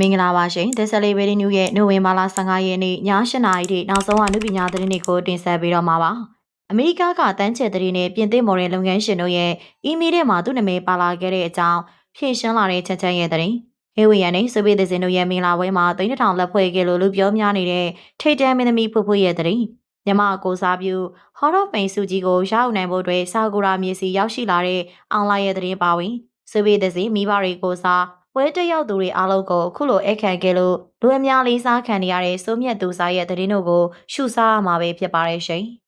မင်္ဂလာပါရှင် The Celebrity News ရဲ့နိုဝင်ဘာလ15ရက်နေ့ည8:00နာရီထိနောက်ဆုံးအနုပညာသတင်းတွေကိုတင်ဆက်ပေးတော့မှာပါ။အမေရိကကတန်းချဲသတင်းနဲ့ပြင်သစ်မော်ဒယ်လုပ်ငန်းရှင်တို့ရဲ့အီးမေးလ်ထဲမှာသူ့နာမည်ပါလာခဲ့တဲ့အကြောင်းဖြည့်ရှင်းလာတဲ့ချက်ချက်ရဲ့သတင်း။ဟေဝီယန်နဲ့ဆိုဗီယက်သင်းတို့ရဲ့မင်္ဂလာပွဲမှာသိန်းတစ်ထောင်လက်ဖွဲ့ခဲ့လို့လူပြောများနေတဲ့ထိတ်တန်းမင်းသမီးဖူဖူရဲ့သတင်း။မြမကိုစားပြုဟော်တော့ပိန်စုကြီးကိုရအောင်နိုင်ဖို့အတွက်စာကူရာမြေစီရောက်ရှိလာတဲ့အောင်လိုက်ရဲ့သတင်းပါဝင်။ဆိုဗီယက်သင်းမိဘတွေကိုစား ပွဲတက်ရောက်သူတွေအားလုံးကိုအခုလိုအခန့်ခဲ့လို့လူအများလေးစားခံနေရတဲ့စိုးမြတ်သူစားရဲ့သတင်းတို့ကိုရှုစားရမှာပဲဖြစ်ပါတယ်ရှင်။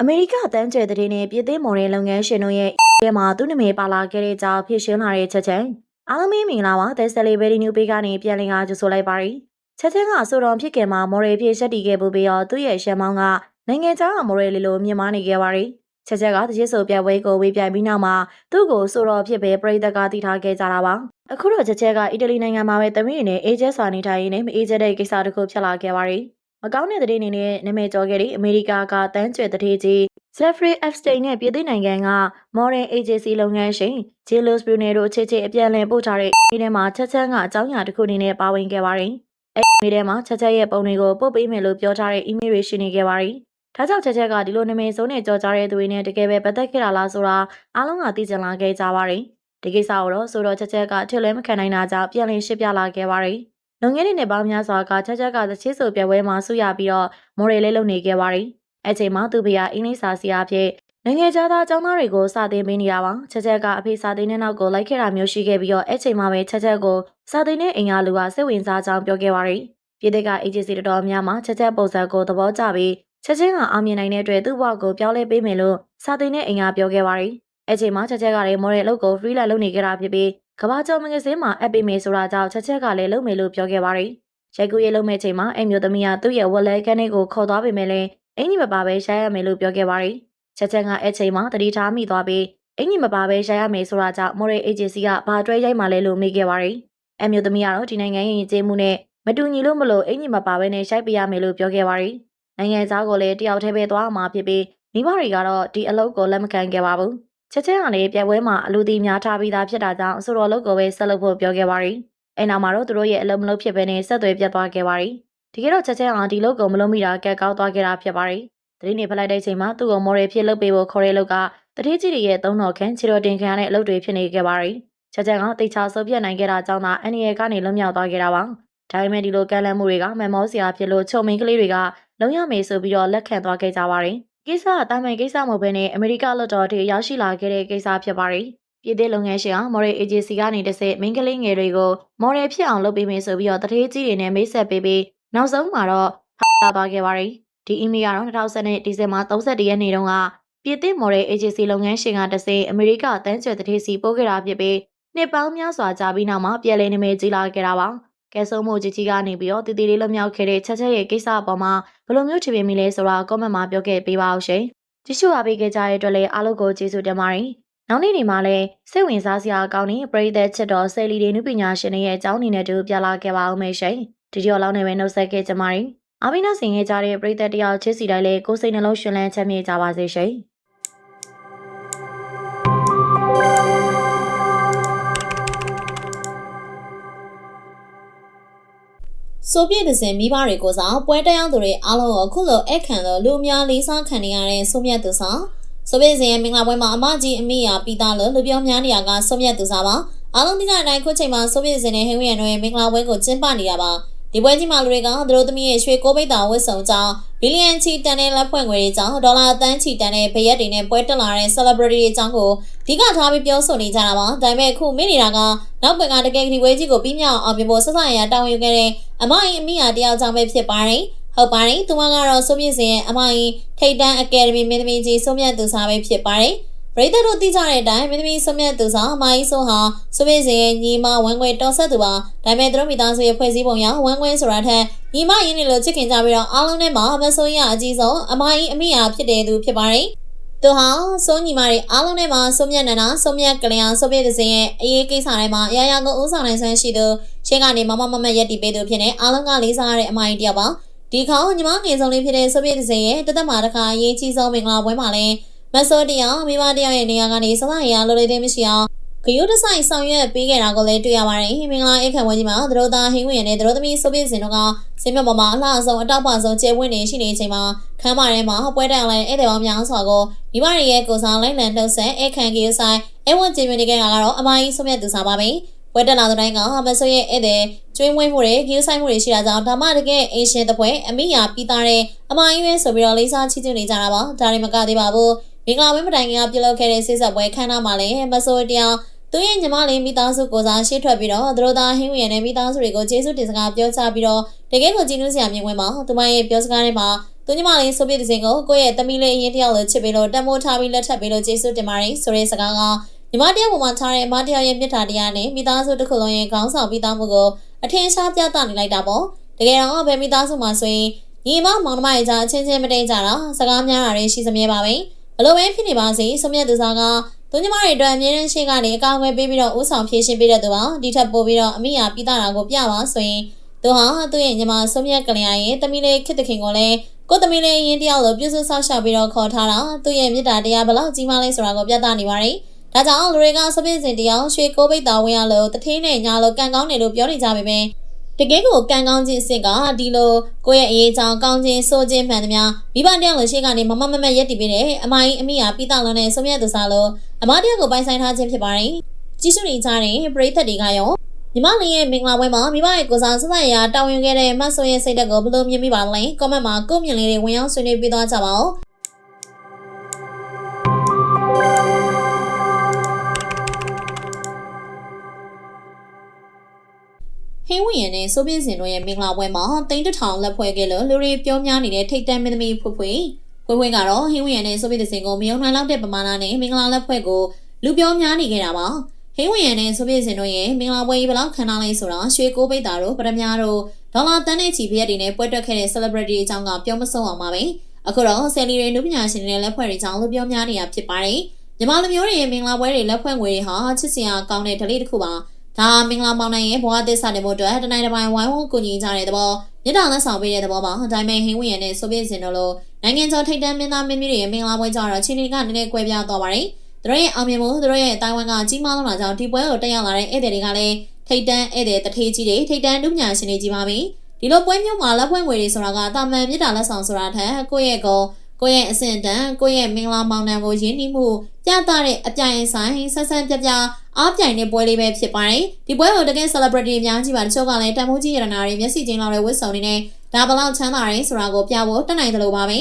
အမေရိကတန်းကျဲတဲ့နဲ့ပြည်သေးမော်ဒယ်လုပ်ငန်းရှင်တို့ရဲ့အဲမှာသူ့နာမည်ပါလာခဲ့တဲ့ကြောင်းဖြစ်ရှင်းလာတဲ့ချက်ချင်းအားလုံးမင်္ဂလာပါ The Celebrity New Page ကနေပြန်လည်အားကြိုဆိုလိုက်ပါရစေ။ ချက်ချင်းကဆိုတော်ဖြစ်ခင်မှာမော်ဒယ်ဖြစ်ရှက်တီခဲ့ဖို့ပြီးတော့သူ့ရဲ့ရှမ်းမောင်းကနိုင်ငံခြားကမော်ဒယ်လေးလိုမြင်မနေခဲ့ပါရစေ။ချက်ချက်ကတချိဆိုပြပွဲကိုဝေးပြိုင်ပြီးနောက်မှာသူ့ကိုဆိုတော်ဖြစ်ပဲပြည်သက်ကတည်ထားခဲ့ကြတာပါ။အခုတော့ချက်ချက်ကအီတလီနိုင်ငံမှာပဲတမီးနဲ့အေဂျက်စွာနေထိုင်ရင်းနဲ့မအေးချက်တဲ့ကိစ္စတစ်ခုဖြစ်လာခဲ့ပါရစေ။မကောင်းတဲ့တဲ့အနေနဲ့နာမည်ကျော်ခဲ့တဲ့အမေရိကကတန်းကျွဲတဲ့ကြီး Jeffrey Epstein နဲ့ပြည်သိနိုင်ငံက Modern Agency လုပ်ငန်းရှင် Jilos Brunel တို့ချစ်ချစ်အပြန်လည်ပို့ထားတဲ့ဒီထဲမှာချက်ချက်ကအကြောင်းအရာတစ်ခုအနေနဲ့ပါဝင်ခဲ့ပါတယ်။ အဲဒီထဲမှာချက်ချက်ရဲ့ပုံတွေကိုပို့ပေးမယ်လို့ပြောထားတဲ့ email တွေရှိနေခဲ့ပါတယ်။ဒါကြောင့်ချက်ချက်ကဒီလိုနာမည်စုံနဲ့ကြော်ကြားတဲ့သူတွေနဲ့တကယ်ပဲပတ်သက်ခဲ့တာလားဆိုတာအားလုံးကသိချင်လာခဲ့ကြပါတယ်။ဒီကိစ္စကိုတော့ဆိုတော့ချက်ချက်ကထစ်လဲမခံနိုင်တာကြောင့်ပြန်လည်ရှင်းပြလာခဲ့ပါတယ်။လုံငယ်နေတဲ့ပေါင်းများစွာကချက်ချက်ကသချစ်ဆိုပြပွဲမှာဆူရပြီးတော့မော်ဒယ်လေးလုပ်နေခဲ့ပါတယ်။အဲ့ချိန်မှာသူ့ဖေကအင်္ဂလိပ်စာဆရာအဖြစ်နိုင်ငံခြားသားအကြောင်းသားတွေကိုစာသင်ပေးနေတာပါချက်ချက်ကအဖေစာသင်တဲ့နောက်ကိုလိုက်ခဲ့တာမျိုးရှိခဲ့ပြီးတော့အဲ့ချိန်မှာပဲချက်ချက်ကို စာသင်တဲ့အင်္ဂါလူကစိတ်ဝင်စားကြောင်းပြောခဲ့ပါရီပြည်သစ်က agency တော်တော်များများချက်ချက်ပုံစံကိုသဘောကျပြီးချက်ချင်းကအောင်မြင်နိုင်တဲ့အတွက်သူ့ဘဝကိုပြောင်းလဲပေးမယ်လို့စာသင်တဲ့အင်္ဂါပြောခဲ့ပါရီအဲ့ချိန်မှာချက်ချက်ကလည်း model အလုပ်ကို freelance လုပ်နေကြတာဖြစ်ပြီးကဘာကျော်မဂ္ဂဇင်းမှာအပ်ပေးမယ်ဆိုတာကြောင့်ချက်ချက်ကလည်းလုပ်မယ်လို့ပြောခဲ့ပါရီရိုက်ကူးရေးလုပ်မဲ့ချိန်မှာအဲ့မျိုးသမီးကသူ့ရဲ့ဝက်လဲခန်းလေးကိုခေါ်သွားပေမဲ့လည်းအင်ကြီးမပါပဲရှားရမယ်လို့ပြောခဲ့ပါတယ်။ချက်ချက်ကအဲ့ချိန်မှာတတိထားမိသွားပြီးအင်ကြီးမပါပဲရှားရမယ်ဆိုတာကြောင့် Moral Agency ကဘာတွဲရိုက်မှလဲလို့မေးခဲ့ပါတယ်။ အမျိုးသမီးကတော့ဒီနိုင်ငံရဲ့ယဉ်ကျေးမှုနဲ့မတူညီလို့မလို့အင်ကြီးမပါပဲနဲ့ရှိုက်ပြရမယ်လို့ပြောခဲ့ပါတယ်။နိုင်ငံသားကိုလည်းတယောက်တည်းပဲသွားမှာဖြစ်ပြီးမိဘတွေကတော့ဒီအလုပ်ကိုလက်မခံခဲ့ပါဘူး။ချက်ချက်ကလည်းပြပွဲမှာအလူတီများထားပြီးသားဖြစ်တာကြောင့်ဆိုတော်လုပ်ကိုပဲဆက်လုပ်ဖို့ပြောခဲ့ပါတယ်။အဲနောက်မှာတော့သူတို့ရဲ့အလုပ်မလုပ်ဖြစ်ဘဲနဲ့ဆက်သွယ်ပြတ်သွားခဲ့ပါတယ်။ဒီကဲတော့ချက်ချင်းအောင်ဒီလုတ်ကိုမလုံးမိတာကက်ကောက်သွားခဲ့တာဖြစ်ပါတယ်။တတိနေဖလိုက်တဲ့အချိန်မှာသူ့ကိုမော်ရယ်ဖြစ်လုပ်ပေးဖို့ခေါ်တဲ့လုတ်ကတတိကြီးတွေရဲ့သုံးတော်ခန့်ခြေတော်တင်ခံရတဲ့အလုပ်တွေဖြစ်နေခဲ့ပါတယ်။ ချက်ချင်းကတိတ်ချဆုပ်ပြတ်နိုင်ခဲ့တာကြောင့်သာအန်ရီယယ်ကနေလွတ်မြောက်သွားခဲ့တာပါ။ဒါပေမဲ့ဒီလိုကမ်းလှမ်းမှုတွေကမမောစရာဖြစ်လို့ချုံမင်းကလေးတွေကလုံရမေဆိုပြီးတော့လက်ခံသွားခဲ့ကြပါတယ်။ကိစ္စကတာမန်ကိစ္စမဟုတ်ဘဲနဲ့အမေရိကလွှတ်တော်ထိရောက်ရှိလာခဲ့တဲ့ကိစ္စဖြစ်ပါတယ်။ပြည်သေးလုပ်ငန်းရှင်ကမော်ရယ်အေဂျင်စီကနေတစ်ဆင့်မင်းကလေးငယ်တွေကိုမော်ရယ်ဖြစ်အောင်လုပ်ပေးမယ်ဆိုပြီးတော့တထေးကြီးတွေနဲ့မိတ်ဆက်ပေးပြီးနောက်ဆုံးမှာတော့ထားသွားခဲ့ပါတယ်။ဒီအီးမေးလ်ကတော့2020ဒီဇင်ဘာ31ရက်နေ့တုန်းကပြည်သစ်မော်ဒယ် agency လုပ်ငန်းရှင်ကတစေအမေရိကတန်းကျွဲတထေးစီပို့ခဲ့တာဖြစ်ပြီး နှစ်ပေါင်းများစွာကြာပြီးနောက်မှာပြည်လဲနေမေကြီးလာခဲ့တာပါ။ကဲဆုံးမှုကြီးကြီးကနေပြီးတော့တည်တည်လေးလွတ်မြောက်ခဲ့တဲ့ချက်ချက်ရဲ့ကိစ္စအပေါ်မှာဘယ်လိုမျိုးထင်မြင်မိလဲဆိုတာ comment မှာပြောခဲ့ပေးပါအောင်ရှင်။ကြည့်ရှုအားပေးခဲ့ကြတဲ့အတွက်လည်းအားလုံးကိုကျေးဇူးတင်ပါတယ်။နောက်နေ့ဒီမှာလည်းစိတ်ဝင်စားစရာအကောင်းတဲ့ပရိသတ်ချစ်တော်ဆယ်လီတွေနုပညာရှင်တွေရဲ့အကြောင်းအနေနဲ့တူပြလာခဲ့ပါအောင်မယ်ရှင်။ဒီဒီယောလောက်နဲ့ပဲနှုတ်ဆက်ခဲ့ကြပါရင်အားပေးနှဆင်ခဲ့ကြတဲ့ပရိသတ်တယောက်ချစ်စီတိုင်းလည်းကိုယ်စိတ်နှလုံးရှင်လန်းချမ်းမြေ့ကြပါစေရှင် ဆိုဗီယက်တစ်စင်မိဘတွေကိုစားပွဲတက်ရောက်သူတွေအားလုံးကိုအခုလိုအခန့်လို့လူအများလေးစားခံနေရတဲ့ဆိုဗီယက်သူစားဆိုဗီယက်စင်ရဲ့မင်္ဂလာပွဲမှာအမကြီးအမိယာပြီးသားလို့လူပြောများနေရကဆိုဗီယက်သူစားပါအားလုံးသိကြတဲ့အတိုင်းခုချိန်မှာဆိုဗီယက်စင်နဲ့ဟင်းဝရန်တို့ရဲ့မင်္ဂလာပွဲကိုကျင်းပနေတာပါ ဒီပွဲကြီးမှာလူတွေကသူတို့သမီးရဲ့ရွှေကိုပိတ်တာဝတ်စုံကြောင်းဘီလီယံချီတန်တဲ့လက်ဖွဲ့ငွေတွေကြောင့်ဒေါ်လာတန်းချီတန်တဲ့ဘရက်တွေနဲ့ပွဲတက်လာတဲ့ celebrity တွေအကြောင်းကိုအဓိကထားပြီးပြောဆိုနေကြတာပါဒါပေမဲ့အခုမိနေတာကနောက်ပွင့်ကတကယ်ဒီပွဲကြီးကိုပြီးမြောက်အောင်ပြင်ဖို့ဆက်ဆံရတောင်းယူခဲ့တဲ့အမအင်းအမိယာတယောက်ကြောင့်ပဲဖြစ်ပါတယ်ဟုတ်ပါတယ်သူမကတော့ဆိုမြင့်စင်ရဲ့အမအင်းထိတ်တန်းအကယ်ဒမီမင်းသမီးကြီးဆိုမြတ်သူစားပဲဖြစ်ပါတယ် ပရိသတ်တို့သိကြတဲ့အတိုင်းမင်းသမီးဆွမြတ်သူဆောင်အမကြီးဆိုဟာဆွမေစင်ရဲ့ညီမဝမ်းခွေတော်ဆက်သူပါဒါပေမဲ့သူတို့မိသားစုရဲ့ဖွဲ့စည်းပုံအရဝမ်းခွေဆိုတာထက်ညီမရင်းနေလို့ချစ်ခင်ကြပြီးတော့အားလုံးထဲမှာမဆိုးရအကြီးဆုံးအမကြီးအမိယာဖြစ်တဲ့သူဖြစ်ပါတယ်သူဟာစိုးညီမတွေအားလုံးထဲမှာစိုးမြတ်နန္ဒစိုးမြတ်ကလျာစိုးပြည့်တဲ့စင်ရဲ့အရေးကိစ္စတွေမှာအရာရာကိုဥဆောင်နိုင်စွမ်းရှိသူရှင်းကနေမမမမရက်တီပေးသူဖြစ်နေအားလုံးကလေးစားရတဲ့အမကြီးတယောက်ပါဒီခေါက်ညီမငယ်ဆုံးလေးဖြစ်တဲ့ဆိုဗီယက်တစ်စင်ရဲ့တသက်မှာတစ်ခါအရေးကြီးဆုံးမင်္ဂလာပွဲမှာလည်း မတ်ဆိုတယောက်မိဘတယောက်ရဲ့နေရာကနေစစရလိုလေးသိမရှိအောင်ဂယုတဆိုင်ဆောင်ရွက်ပေးခဲ့တာကိုလည်းတွေ့ရပါတယ်မင်္ဂလာအခမ်းဝဲကြီးမှာသတို့သားဟင်းဝင်ရတဲ့သတို့သမီးဆိုဗီယက်စင်တို့ကစင်မြတ်ပေါ်မှာအလှအဆုံးအတောက်ပဆုံးကျဲဝင်းနေရှိနေချိန်မှာခမ်းပါထဲမှာပွဲတက်အောင်လည်းဧည့်သည်ပေါင်းများစွာကိုမိဘတွေရဲ့ကိုစားလိုက်လံနှုတ်ဆက်အခမ်းကြီးဆိုင်အဲဝန်ကျင်းမြနေခဲ့တာကတော့အမကြီးဆိုမြတ်သူစားပါပဲပွဲတက်လာတဲ့တိုင်းကမဆိုရဲ့ဧည့်သည်ကျွေးမွေးမှုတွေဂီးဆိုင်မှုတွေရှိတာကြောင့်ဒါမှတကယ်အင်ရှင်တဲ့ပွဲအမိယာပြီးသားတဲ့အမကြီးပဲဆိုပြီးတော့လေးစားချီးကျူးနေကြတာပါဒါတွေမကသေးပါဘူး မင်္ဂလာပွဲမတိုင်ခင်ကပြုလုပ်ခဲ့တဲ့စိစက်ပွဲခမ်းနားမှာလည်းမဆိုတရားသူရဲ့ညီမလေးမိသားစုကိုစားရှေ့ထွက်ပြီးတော့သူတို့သားဟင်းဝင်ရဲ့မိသားစုတွေကိုကျေးဇူးတင်စကားပြောချပြီးတော့တကယ်ကိုကြည်နူးစရာမြင်ကွင်းမှာသူမရဲ့ပြောစကားတွေမှာသူညီမလေးဆိုပြတဲ့စဉ်ကိုကိုယ့်ရဲ့သမီးလေးအရင်တယောက်လိုချစ်ပြီးလို့တမိုးထားပြီးလက်ထပ်ပြီးလို့ကျေးဇူးတင်ပါတယ်ဆိုတဲ့စကားကညီမတယောက်ပေါ်မှာထားတဲ့အမတယောက်ရဲ့မြတ်တာတရားနဲ့မိသားစုတစ်ခုလုံးရဲ့ခေါင်းဆောင်ပြီးသားမှုကိုအထင်ရှားပြသနေလိုက်တာပေါ့တကယ်တော့ဘယ်မိသားစုမှာဆိုရင်ညီမမောင်နှမရဲ့ကြားအချင်းချင်းမတိတ်ကြတာစကားများတာတွေရှိစမြဲပါပဲ ဘလို့ပဲဖြစ်နေပါစေဆုမြတ်သူစားကသူညီမတွေအတွက်အမြဲတမ်းရှေ့ကနေအကောင်းအွယ်ပေးပြီးတော့ဥဆောင်ဖြည့်ရှင်းပေးတဲ့သူပါဒီထက်ပိုပြီးတော့အမိယာပြီးသားတာကိုပြပါဆိုရင်သူဟာသူ့ရဲ့ညီမဆုမြတ်ကလျာရဲ့တမီလေးခစ်တခင်ကိုလည်းကိုသမီးလေးရင်းတယောက်လိုပြုစုဆောက်ရှောက်ပြီးတော့ခေါ်ထားတာသူ့ရဲ့မြတ်တာတရားဘလောက်ကြီးမားလဲဆိုတာကိုပြသနေပါတယ်ဒါကြောင့်လူတွေကစပင်းစင်တရားရွှေကိုပိတ်တာဝင်ရလို့တထင်းနဲ့ညာလို့ကန်ကောင်းတယ်လို့ပြောနေကြပေမဲ့ တကယ်ကိုကန်ကောင်းခြင်းအစ်စ်ကဒီလိုကိုယ့်ရဲ့အရေးကြောင့်ကောင်းခြင်းစိုးခြင်းမှန်သမျှမိဘတယောက်လိုရှိကနေမမမမရက်တည်ပြီးတယ်အမကြီးအမိယာပြီးတောက်လုံးနဲ့ဆုံးမြတ်သူစားလို့အမတယောက်ကိုပိုင်ဆိုင်ထားခြင်းဖြစ်ပါတယ်ကြီးစုနေကြတဲ့ပရိသတ်တွေကရောညီမလေးရဲ့မင်္ဂလာပွဲမှာမိဘရဲ့ကိုစားစစရာတောင်းဝင်ခဲ့တဲ့မတ်ဆိုရဲ့စိတ်သက်ကိုဘယ်လိုမြင်မိပါလဲ။ comment မှာကိုယ့်မြင်လေးတွေဝင်ရောက်ဆွေးနွေးပေးသွားကြပါဦး ဟင်းဝင်ရနဲ့စိုးပြင်းစင်တို့ရဲ့မင်္ဂလာပွဲမှာတိန်းတထောင်လက်ဖွဲ့ခဲ့လို့လူတွေပြောများနေတဲ့ထိတ်တန့်မင်းသမီးဖွဖွဖွဖွကတော့ဟင်းဝင်ရနဲ့စိုးပြင်းစင်ကိုမယုံနိုင်လောက်တဲ့ပမာဏနဲ့မင်္ဂလာလက်ဖွဲ့ကိုလူပြောများနေခဲ့တာပါဟင်းဝင်ရနဲ့ဆိုပြည့်စင်တို့ရဲ့မင်္ဂလာပွဲကြီးဘလောက်ခံထားလဲဆိုတော့ရွှေကိုပိတ်တာတို့ပရမများတို့ဒေါ်လာတန်းနဲ့ချီပြည့်တွေနဲ့ပွဲတွက်ခဲ့တဲ့ celebrity အကြောင်းကပြောမဆုံးအောင်ပါပဲအခုတော့ဆယ်လီတွေနုပညာရှင်တွေနဲ့လက်ဖွဲ့တွေကြောင့်လူပြောများနေတာဖြစ်ပါတယ်ညီမလူမျိုးတွေရဲ့မင်္ဂလာပွဲတွေလက်ဖွဲ့ငွေတွေဟာချစ်စရာကောင်းတဲ့ဒလေးတစ်ခုပါ ဒါမင်္ဂလာမောင်နိုင်ရဲ့ဘဝသစ္စာတွေမို့အတွက်တနိုင်တစ်ပိုင်းဝိုင်းဝန်းကူညီကြတဲ့သဘောမြစ်တာလက်ဆောင်ပေးတဲ့သဘောပါဒါပေမဲ့ဟင်းဝင်ရနဲ့ဆိုပြည့်စင်တို့လိုနိုင်ငံကျော်ထိပ်တန်းမင်းသားမင်းမျိုးတွေရဲ့မင်္ဂလာပွဲကြတော့ချင်းတွေကနည်းနည်းကွဲပြားသွားပါတယ်သူတို့ရဲ့အောင်မြင်မှုသူတို့ရဲ့အတိုင်းဝမ်ကကြီးမားလာတာကြောင့်ဒီပွဲကိုတက်ရောက်လာတဲ့ဧည့်သည်တွေကလည်းထိတ်တန်းဧည့်သည်တထေးကြီးတွေထိတ်တန်းဒုညာရှင်တွေကြီးပါပြီဒီလိုပွဲမျိုးမှာလက်ဖွဲ့ငွေတွေဆိုတာကတာမန်မြစ်တာလက်ဆောင်ဆိုတာထက်ကိုယ့်ရဲ့ကို ကိုယ့်ရဲ့အဆင့်တန်းကိုယ့်ရဲ့မင်္ဂလာမောင်နှံကိုရင်းနှီးမှုပြသတဲ့အပြိုင်ဆိုင်ဆက်ဆန်းပြပြအားပြိုင်တဲ့ပွဲလေးပဲဖြစ်ပါတယ်ဒီပွဲကိုတကယ် celebrity အများကြီးပါတချို့ကလည်းတန်ဖိုးကြီးရတနာတွေမျက်စိချင်းလောက်တွေဝတ်စုံနေနေဒါဘလောက်ချမ်းသာရဲဆိုတာကိုပြဖို့တက်နိုင်တယ်လို့ပါပဲ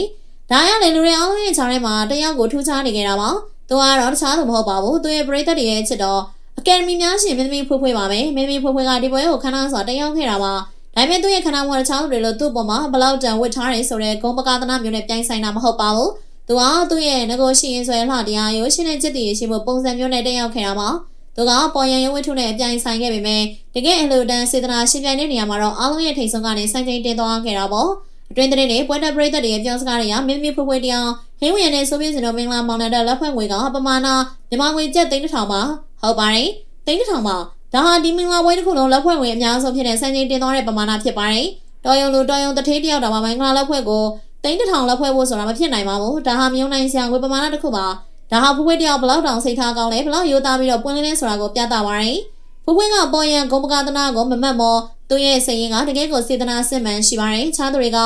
ဒါရလည်းလူတွေအားလုံးရဲ့ခြားထဲမှာတယောက်ကိုထူးခြားနေကြတာပါသူကတော့တခြားသူမဟုတ်ပါဘူးသူရဲ့ပရိသတ်တွေရဲ့ချစ်တော်အကယ်ဒမီများရှင်မင်းသမီးဖွေးဖွေးပါပဲမင်းသမီးဖွေးဖွေးကဒီပွဲကိုခန်းနာစွာတက်ရောက်ခဲ့တာပါ ဒါပေမဲ့သူ့ရဲ့ခန္ဓာကိုယ်တခြားသူတွေလို့သူ့ပေါ်မှာဘလောက်တန်ဝတ်ထားတယ်ဆိုတဲ့ဂုံပကာသနာမျိုးနဲ့ပြိုင်ဆိုင်တာမဟုတ်ပါဘူးသူကသူ့ရဲ့ငကိုရှိရင်ဆွဲလှတရားရိုးရှင်းတဲ့จิตတည်ရှိမှုပုံစံမျိုးနဲ့တက်ရောက်ခဲ့တာပါသူကပေါ်ရန်ရုံးဝတ္ထုနဲ့အပြိုင်ဆိုင်ခဲ့ပေမဲ့တကယ်အလိုတန်းစေတနာရှင်ပြိုင်တဲ့နေရာမှာတော့အားလုံးရဲ့ထိတ်ဆုံးကနေဆိုင်ချိန်တင်သွားခဲ့တာပေါ့အတွင်းတဲ့နေပွဲတက်ပရိသတ်တွေရဲ့ပြောစကားတွေကမင်းမီဖွေးဖွေးတရားဟင်းဝင်နဲ့ဆိုပြင်းစင်တို့မင်္ဂလာမောင်နှံတဲ့လက်ဖွဲ့ငွေကပမာဏမြန်မာငွေကျပ်သိန်းတစ်ထောင်ပါဟုတ်ပါတယ်သိန်းတစ်ထောင်ပါ ဒါဟာဒီမင်္ဂလာပွဲတစ်ခုလုံးလက်ဖွဲ့ငွေအများဆုံးဖြစ်တဲ့စံချိန်တင်သွားတဲ့ပမာဏဖြစ်ပါတယ်တော်ယုံလူတော်ယုံတထေးတယောက်တောင်မှမင်္ဂလာလက်ဖွဲ့ကိုသိန်းတစ်ထောင်လက်ဖွဲ့ဖို့ဆိုတာမဖြစ်နိုင်ပါဘူးဒါဟာမြုံနိုင်စရာငွေပမာဏတစ်ခုပါဒါဟာဖွေးဖွေးတယောက်ဘလောက်တောင်စိတ်ထားကောင်းလဲဘလောက်ရိုးသားပြီးတော့ပွင့်လင်းလဲဆိုတာကိုပြသပါရယ်ဖွေးဖွေးကပေါ်ရန်ဂုံပကာသနာကိုမမတ်မောသူရဲ့စိတ်ရင်းကတကယ်ကိုစေတနာစစ်မှန်ရှိပါတယ်ခြားသူတွေက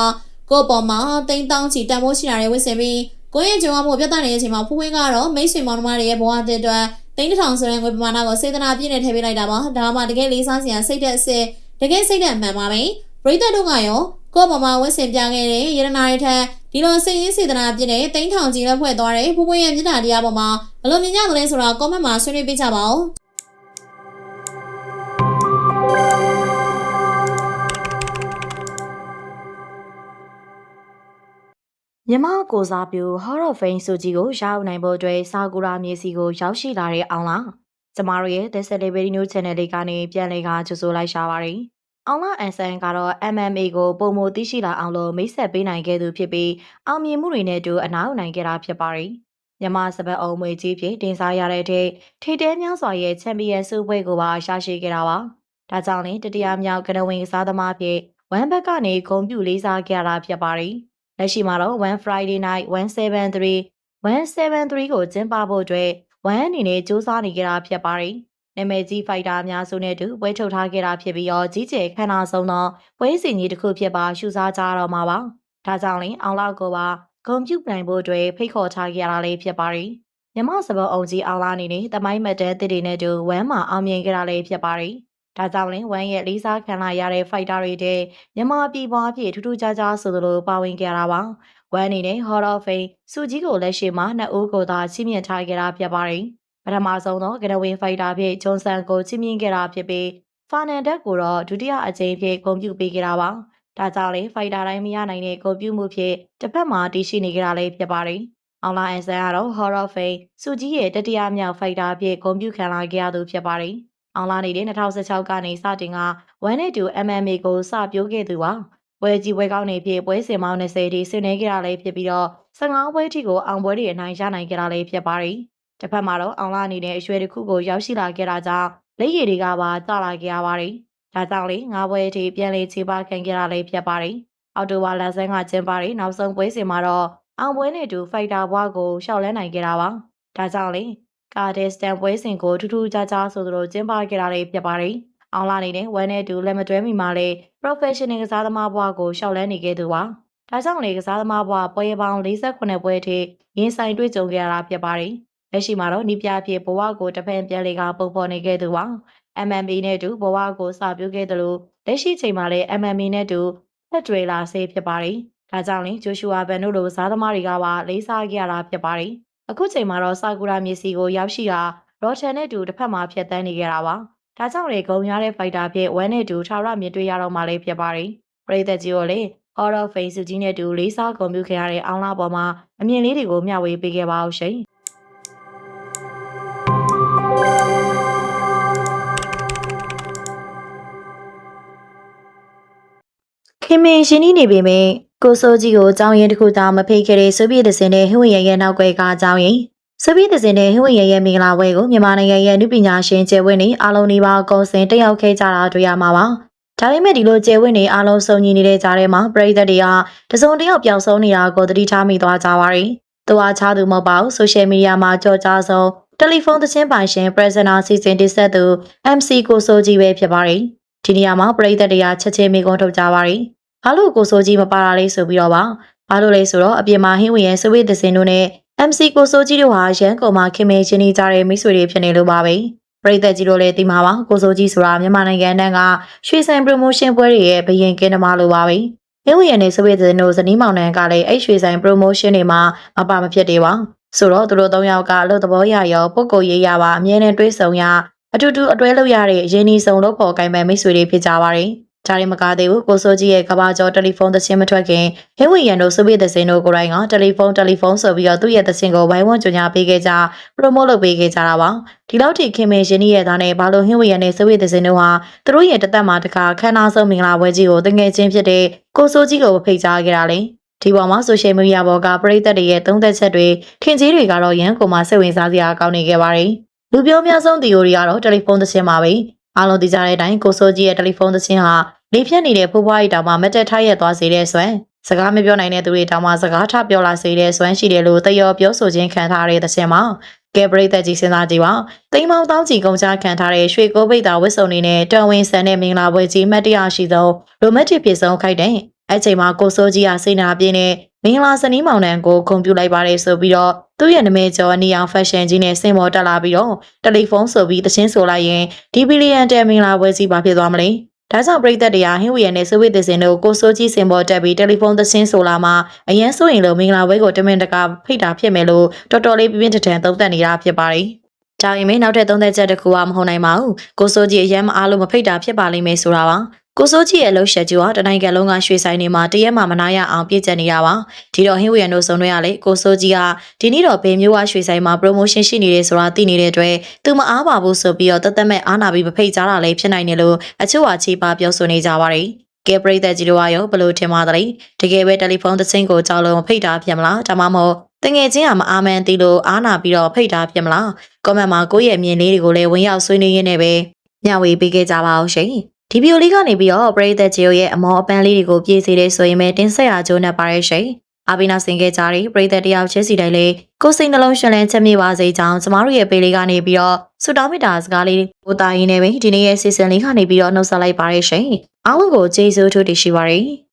ကိုယ့်ပေါ်မှာတိမ်တောင်းချီတန်ဖိုးရှိတာတွေဝစ်စင်ပြီးကိုယ့်ရဲ့ကြုံရမှုပြတ်တဲ့နေတဲ့အချိန်မှာဖွေးဖွေးကတော့မိတ်ဆွေမောင်နှမတွေရဲ့ဘဝအသစ်အတွက် တိန်းတစ်ထောင်ဆိုတဲ့ငွေပမာဏကိုစေတနာပြည့်နဲ့ထည့်ပေးလိုက်တာပါဒါမှတကယ်လေးစားစရာစိတ်သက်အစ်တကယ်စိတ်သက်မှန်ပါပဲပရိသတ်တို့ကရောကိုယ့်ပေါ်မှာဝစ်စင်ပြခဲ့တဲ့ရတနာတွေထက်ဒီလိုစိတ်ရင်းစေတနာပြည့်နဲ့တိန်းထောင်ကြီးလက်ဖွဲ့သွားတဲ့ဖွေးဖွေးရဲ့မြတ်တာတရားပေါ်မှာဘယ်လိုမြင်ကြသလဲဆိုတာ comment မှာဆွေးနွေးပေးကြပါဦး မြမကိုစားပြု Hall of Fame စုကြီးကိုရောက်နိုင်ဖို့အတွက်စာကူရာမြေစီကိုရောက်ရှိလာတဲ့အောင်လားကျမတို့ရဲ့ The Celebrity News Channel လေးကနေပြန်လည်ကကြိုဆိုလိုက်ရှာပါတယ်အောင်လားအန်ဆန်ကတော့ MMA ကိုပုံမသိရှိလာအောင်လို့မိတ်ဆက်ပေးနိုင်ခဲ့သူဖြစ်ပြီးအောင်မြင်မှုတွေနဲ့အတူအနားယူနိုင်ခဲ့တာဖြစ်ပါတယ်မြမစပတ်အောင်မွေကြီးဖြစ်တင်စားရတဲ့ထိထိတဲများစွာရဲ့ချန်ပီယံဆုပွဲကိုပါရရှိခဲ့တာပါဒါကြောင့်လည်းတတိယမြောက်ကနဝင်ကစားသမားဖြစ်1ဘက်ကနေဂုံပြူလေးစားခဲ့ရတာဖြစ်ပါတယ်။ လက်ရှိမှာတော့1 Friday night 173 173ကိုကျင်းပဖို့အတွက်1အနေနဲ့စူးစမ်းနေကြတာဖြစ်ပါတယ်။နာမည်ကြီးဖိုက်တာအများစုနဲ့အတူပွဲထုတ်ထားခဲ့တာဖြစ်ပြီးတော့ကြီးကျယ်ခမ်းနားဆုံးသောပွဲစဉ်ကြီးတစ်ခုဖြစ်ပါရှုစားကြတော့မှာပါ။ဒါကြောင့်လည်းအောင်လောက်ကိုပါဂုံပြူနိုင်ဖို့အတွက်ဖိတ်ခေါ်ထားခဲ့ရတာလေးဖြစ်ပါတယ်။မြမစဘောအုံကြီးအောင်လာနေနေတမိုင်းမတ်တဲတစ်တွေနဲ့တူဝမ်းမှာအောင်မြင်ကြတာလည်းဖြစ်ပါတယ်။ ဒါကြောင့်လည်းဝမ်းရဲ့လေးစားခံလာရတဲ့ဖိုက်တာတွေတဲ့မြမပြည်ပွားဖြစ်ထူးထူးခြားခြားဆိုသလိုပါဝင်ကြတာပါ။ဝမ်းအနေနဲ့ Hall of Fame စုကြီးကိုလက်ရှိမှာနှစ်ဦးကိုသာချီးမြှင့်ထားကြတာဖြစ်ပါတယ်။ပထမဆုံးသောကနဝင်ဖိုက်တာဖြစ်ဂျွန်ဆန်ကိုချီးမြှင့်ခဲ့တာဖြစ်ပြီးဖာနန်ဒက်ကိုတော့ဒုတိယအကြိမ်ဖြစ်ဂုဏ်ပြုပေးခဲ့တာပါ။ဒါကြောင့်လည်းဖိုက်တာတိုင်းမရနိုင်တဲ့ဂုဏ်ပြုမှုဖြစ်တစ်ဖက်မှာတည်ရှိနေကြတာလည်းဖြစ်ပါတယ်။အောင်လာအန်ဆန်ကတော့ Horror Fame စုကြီးရဲ့တတိယမြောက်ဖိုက်တာအဖြစ်ဂုဏ်ပြုခံလာခဲ့ရသူဖြစ်ပါတယ်။ အောင်လာနေတဲ့2016ကနေစတင်က1နဲ့2 MMA ကိုစပြိုးခဲ့သူပါ။ပွဲကြီးပွဲကောင်းနေဖြစ်ပွဲစဉ်ပေါင်း20ထိဆင်နွှဲခဲ့တာလည်းဖြစ်ပြီးတော့15ပွဲထိကိုအောင်ပွဲတွေအနိုင်ရနိုင်ခဲ့တာလည်းဖြစ်ပါတယ်။တစ်ဖက်မှာတော့အောင်လာအနေနဲ့အရွယ်တစ်ခုကိုရောက်ရှိလာခဲ့တာကြောင့်လက်ရည်တွေကပါကျလာခဲ့ရပါတယ်။ဒါကြောင့်လေ၅ပွဲထိပြန်လည်ခြေပခံခဲ့တာလည်းဖြစ်ပါတယ်။အော်တိုဝါလာဆန်းကကျင်းပတဲ့နောက်ဆုံးပွဲစဉ်မှာတော့အောင်ပွဲနဲ့အတူဖိုက်တာဘွားကိုရှောက်လဲနိုင်ခဲ့တာပါ။ဒါကြောင့်လေ ကာဒက်စတန်ပွဲစဉ်ကိုထူးထူးခြားခြားဆိုသလိုကျင်းပခဲ့တာလေးဖြစ်ပါတယ်။အောင်လာနေတဲ့ဝမ်းနဲ့အတူလက်မတွဲမိမှလည်း professional ကစားသမားဘွားကိုရှောက်လဲနေခဲ့သူပါ။ဒါကြောင့်လေကစားသမားဘွားပွဲပေါင်း48ပွဲထိရင်ဆိုင်တွေ့ကြုံခဲ့ရတာဖြစ်ပါတယ်။လက်ရှိမှာတော့နီးပြအဖြစ်ဘဝကိုတစ်ဖက်ပြန်လေကပုံဖော်နေခဲ့သူပါ။ MMA နဲ့အတူဘဝကိုစပြုခဲ့တယ်လို့လက်ရှိချိန်မှာလည်း MMA နဲ့အတူသက်တွေလာစေဖြစ်ပါတယ်။ဒါကြောင့်လေဂျိုရှူအာဘန်တို့လိုစားသမားတွေကပါလေးစားကြရတာဖြစ်ပါတယ်။ အခုချိန်မှာတော့ဆာကူရာမြေစီကိုရောက်ရှိတာရော်ချန်နဲ့တူတစ်ဖက်မှာဖြတ်တန်းနေကြတာပါ။ဒါကြောင့်လေဂုံရတဲ့ဖိုက်တာဖြစ်ဝမ်းနဲ့တူထာဝရမြင်တွေ့ရတော့မှလည်းဖြစ်ပါတယ်။ပရိသတ်ကြီးကိုလေ Horror Face စုကြီးနဲ့တူလေးစားဂုံပြုခဲ့ရတဲ့အောင်လာပေါ်မှာအမြင်လေးတွေကိုမျှဝေပေးခဲ့ပါအောင်ရှင်။ခင်မင်ရှင်နီးနေပေမဲ့ ကိုစိုးကြီးကိုအကြောင်းရင်းတစ်ခုတောင်မဖိတ်ခဲ့တဲ့ဆိုဗီယက်သစင်နဲ့ဟိဝင်ရဲ့ရဲ့နောက်ွယ်ကအကြောင်းရင်းဆိုဗီယက်သစင်နဲ့ဟိဝင်ရဲ့ရဲ့မင်္ဂလာပွဲကိုမြန်မာနိုင်ငံရဲ့နုပညာရှင်ကျယ်ဝင်းနေအားလုံးဒီပါအကုန်စင်တက်ရောက်ခဲ့ကြတာတွေ့ရမှာပါဒါပေမဲ့ဒီလိုကျယ်ဝင်းနေအားလုံးစုံညီနေတဲ့ကြားထဲမှာပရိသတ်တွေကတစုံတစ်ယောက်ပျောက်ဆုံးနေတာကိုသတိထားမိသွားကြပါရီသူအားချသူမဟုတ်ပါဘူးဆိုရှယ်မီဒီယာမှာကြော်ကြားဆုံးတယ်လီဖုန်းသချင်းပိုင်ရှင် Presenter စီစဉ်တင်ဆက်သူ MC ကိုစိုးကြီးပဲဖြစ်ပါရီဒီနေရာမှာပရိသတ်တွေကချက်ချင်းမိကုန်းထုတ်ကြပါရီ ဘာလို့ကိုစိုးကြီးမပါတာလဲဆိုပြီးတော့ပါဘာလို့လဲဆိုတော့အပြင်မှာဟင်းဝင်ရဲ့စဝိသစင်တို့နဲ့ MC ကိုစိုးကြီးတို့ဟာရန်ကုန်မှာခင်မဲချင်းနေကြတဲ့မိတ်ဆွေတွေဖြစ်နေလို့ပါပဲပရိသတ်ကြီးတို့လည်းသိမှာပါကိုစိုးကြီးဆိုတာမြန်မာနိုင်ငံတန်းကရွှေဆိုင်ပရိုမိုးရှင်းပွဲတွေရဲ့ဘရင်ကင်းသမားလိုပါပဲဟင်းဝင်ရဲ့နေစဝိသစင်တို့ဇနီးမောင်နှံကလည်းအဲ့ရွှေဆိုင်ပရိုမိုးရှင်းတွေမှာမပါမဖြစ်သေးပါဆိုတော့သူတို့သုံးယောက်ကအလို့သဘောရရောပုတ်ကိုရေးရပါအမြဲတမ်းတွေးဆုံရအတူတူအတွဲလို့ရတဲ့ရင်းနှီးဆောင်လို့ပေါ်ကိုင်မဲ့မိတ်ဆွေတွေဖြစ်ကြပါတယ် ဒါရီမကားသေးဘူးကိုစိုးကြီးရဲ့ကဘာကျော်တယ်လီဖုန်းသချင်းမထွက်ခင်ဟင်းဝီရန်တို့စုပိသစင်တို့ကိုယ်တိုင်ကတယ်လီဖုန်းတယ်လီဖုန်းဆိုပြီးတော့သူ့ရဲ့သချင်းကိုဝိုင်းဝန်းကြညာပေးခဲ့ကြပရိုမိုလုပ်ပေးခဲ့ကြတာပါဒီလောက်ထိခင်မင်ရှင်ကြီးရဲ့သားနဲ့ဘာလို့ဟင်းဝီရန်နဲ့စုပိသစင်တို့ဟာသူတို့ရဲ့တသက်မှာတခါခမ်းနားဆုံးမင်္ဂလာပွဲကြီးကိုတငယ်ချင်းဖြစ်တဲ့ကိုစိုးကြီးကိုဖိတ်ကြားခဲ့တာလေဒီပေါ်မှာဆိုရှယ်မီဒီယာပေါ်ကပရိသတ်တွေရဲ့သုံးသက်ချက်တွေထင်ကြီးတွေကတော့ရန်ကုန်မှာစိတ်ဝင်စားစရာကောင်းနေခဲ့ပါတယ်လူပြောများဆုံးသီအိုရီကတော့တယ်လီဖုန်းသချင်းပါပဲအားလုံးသိကြတဲ့အတိုင်းကိုစိုးကြီးရဲ့တယ်လီဖုန်းသချင်းဟာ လေဖြတ်နေတဲ့ဖိုးဖွားရီတောင်မှမတက်ထားရက်သွားစေတဲ့ဆွမ်းစကားမပြောနိုင်တဲ့သူတွေတောင်မှစကားထပြောလာစေတဲ့ဆွမ်းရှိတယ်လို့တယောပြောဆိုခြင်းခံထားရတဲ့သရှင်မှာကဲပရိသတ်ကြီးစဉ်းစားကြည့်ပါတိမ်မောင်တောင်းချီကုန်ချခံထားတဲ့ရွှေကိုပိတ်တာဝစ်စုံနေနဲ့တော်ဝင်ဆန်တဲ့မင်္ဂလာပွဲကြီးမတ်တရားရှိဆုံးရိုမက်တစ်ဖြစ်ဆုံးခိုက်တဲ့အချိန်မှာကိုစိုးကြီးကစိတ်နာပြင်းနဲ့မင်္ဂလာစနီးမောင်နှံကိုဂုံပြူလိုက်ပါတယ်ဆိုပြီးတော့သူ့ရဲ့နာမည်ကျော်အနီအောင်ဖက်ရှင်ကြီးနဲ့စင်မော်တက်လာပြီးတော့တယ်လီဖုန်းဆိုပြီးတချင်းဆိုလိုက်ရင်ဒီဘီလီယံတဲမင်္ဂလာပွဲကြီးပါဖြစ်သွားမလဲ ဒါကြောင့်ပြည်သက်တွေကဟင်းဝီရနဲ့စဝိသစင်တို့ကိုစိုးကြီးစင်ပေါ်တက်ပြီးတယ်လီဖုန်းသချင်းဆိုလာမှာအရန်ဆိုရင်လို့မင်္ဂလာပွဲကိုတမင်တကာဖိတ်တာဖြစ်မယ်လို့တော်တော်လေးပြင်းပြင်းထန်ထန်သုံးသပ်နေတာဖြစ်ပါတယ်။ကြောင်ရင်မင်းနောက်ထပ်သုံးသက်ချက်တစ်ခုကမဟုတ်နိုင်ပါဘူး။ကိုစိုးကြီးအရန်မအားလို့မဖိတ်တာဖြစ်ပါလိမ့်မယ်ဆိုတာပါ။ ကိုစိုးကြီးရဲ့လှုပ်ရှားကျူဟာတနိုင်ငံလုံးကရွှေဆိုင်တွေမှာတရက်မှမနာရအောင်ပြည့်ကျက်နေတာပါ။ဒီတော့ဟင်းဝီရန်တို့စုံတွဲရလေကိုစိုးကြီးကဒီနေ့တော့ဘယ်မျိုးဝရွှေဆိုင်မှာ promotion ရှိနေတယ်ဆိုတာသိနေတဲ့အတွက်သူမအားပါဘူးဆိုပြီးတော့တသက်မဲ့အားနာပြီးမဖိတ်ကြတာလည်းဖြစ်နိုင်တယ်လို့အချို့ကချေပါပြောဆိုနေကြပါတယ်။ကဲပရိသတ်ကြီးတို့ကရောဘလို့ထင်ပါသလဲတကယ်ပဲတယ်လီဖုန်းသချင်းကိုကြောက်လို့ဖိတ်တာဖြစ်မလားဒါမှမဟုတ်တငယ်ချင်းကမအားမန်းသိလို့အားနာပြီးတော့ဖိတ်တာဖြစ်မလားကွန်မန့်မှာကိုယ့်ရဲ့အမြင်လေးတွေကိုလည်းဝင်ရောက်ဆွေးနွေးရင်းနဲ့ပဲမျှဝေပေးခဲ့ကြပါအောင်ရှင် ဒီဗီယိုလေးကနေပြီးတော့ပရိသတ်ကြီးရဲ့အမောအပန်းလေးတွေကိုပြည့်စေတဲ့ဆိုရင်ပဲတင်ဆက်ရကြိုးနဲ့ပါရဲ့ရှင်။အပိနာစင်ခဲ့ကြတဲ့ပရိသတ်တယောက်ချင်းစီတိုင်းလေးကိုယ်စိတ်နှလုံးရှင်လန်းချက်မြေပါစေကြောင်းကျမတို့ရဲ့ပေလေးကနေပြီးတော့ဆုတောင်းမေတ္တာစကားလေးကိုတာရင်းနေပဲဒီနေ့ရဲ့စီစဉ်လေးကနေပြီးတော့နှုတ်ဆက်လိုက်ပါရဲ့ရှင်။အားလုံးကိုကျေးဇူးထူးတင်ရှိပါရစေ။